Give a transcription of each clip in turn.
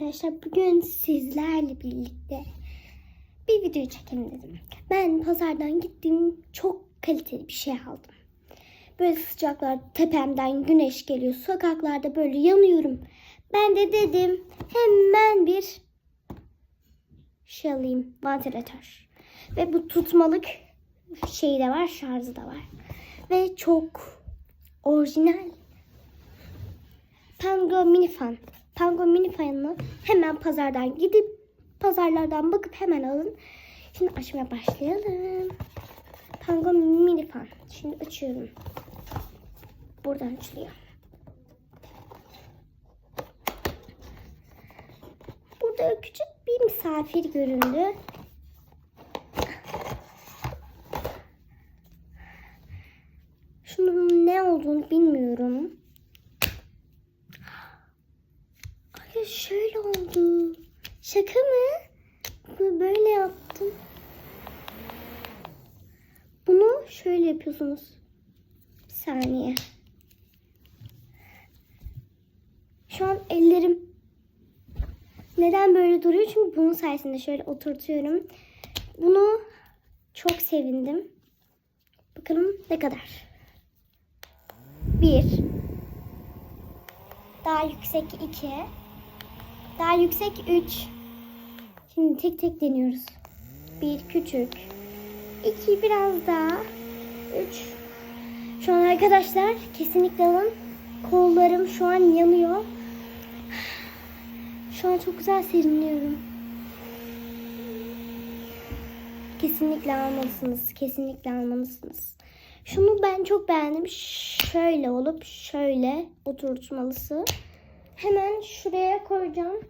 arkadaşlar. Bugün sizlerle birlikte bir video çekelim dedim. Ben pazardan gittim. Çok kaliteli bir şey aldım. Böyle sıcaklar tepemden güneş geliyor. Sokaklarda böyle yanıyorum. Ben de dedim hemen bir şey alayım. Vantilatör. Ve bu tutmalık şeyi de var. Şarjı da var. Ve çok orijinal Pango mini fan. Pango mini fanını hemen pazardan gidip pazarlardan bakıp hemen alın. Şimdi açmaya başlayalım. Pango mini fan. Şimdi açıyorum. Buradan açılıyor. Burada küçük bir misafir göründü. Şunun ne olduğunu bilmiyorum. Ay şöyle oldu. Şaka mı? Böyle yaptım. Bunu şöyle yapıyorsunuz. Bir saniye. Şu an ellerim neden böyle duruyor? Çünkü bunun sayesinde şöyle oturtuyorum. Bunu çok sevindim. Bakalım ne kadar. Bir. Daha yüksek 2. Daha yüksek 3. Şimdi tek tek deniyoruz. Bir küçük. 2 biraz daha. 3. Şu an arkadaşlar kesinlikle alın. Kollarım şu an yanıyor. Şu an çok güzel serinliyorum. Kesinlikle almalısınız. Kesinlikle almalısınız. Şunu ben çok beğendim. Şöyle olup şöyle oturtmalısı. Hemen şuraya koyacağım.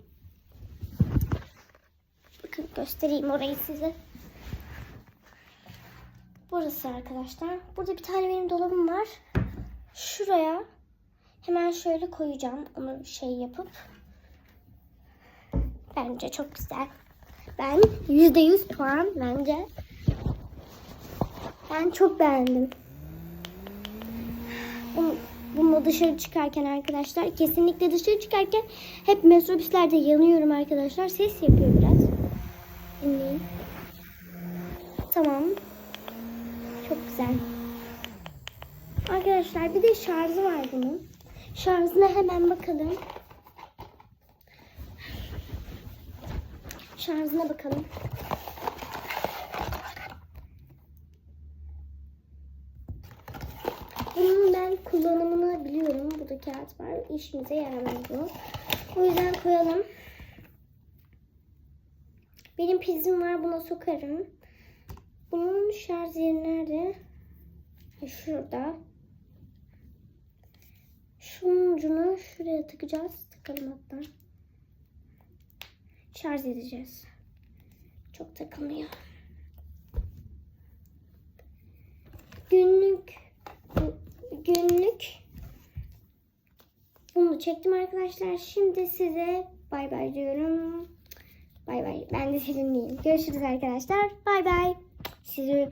Bakın göstereyim orayı size. Burası arkadaşlar. Burada bir tane benim dolabım var. Şuraya hemen şöyle koyacağım. Onu şey yapıp. Bence çok güzel. Ben yüzde yüz puan bence. Ben çok beğendim. Bunu, bununla dışarı çıkarken arkadaşlar kesinlikle dışarı çıkarken hep metrobüslerde yanıyorum arkadaşlar. Ses yapıyor biraz. Dinleyin. Tamam. Çok güzel. Arkadaşlar bir de şarjı var bunun. Şarjına hemen bakalım. Şarjına bakalım. Bunun ben kullanımını biliyorum. Burada kağıt var. İşimize yaramaz bu. O yüzden koyalım. Benim prizim var. Buna sokarım. Bunun şarj yeri nerede? Şurada. Şunun ucunu şuraya takacağız. Takalım hatta. Şarj edeceğiz. Çok takılmıyor. Günlük bunu çektim arkadaşlar. Şimdi size bay bay diyorum. Bay bay. Ben de sizinleyim. Görüşürüz arkadaşlar. Bay bay. Sizi öpüyorum.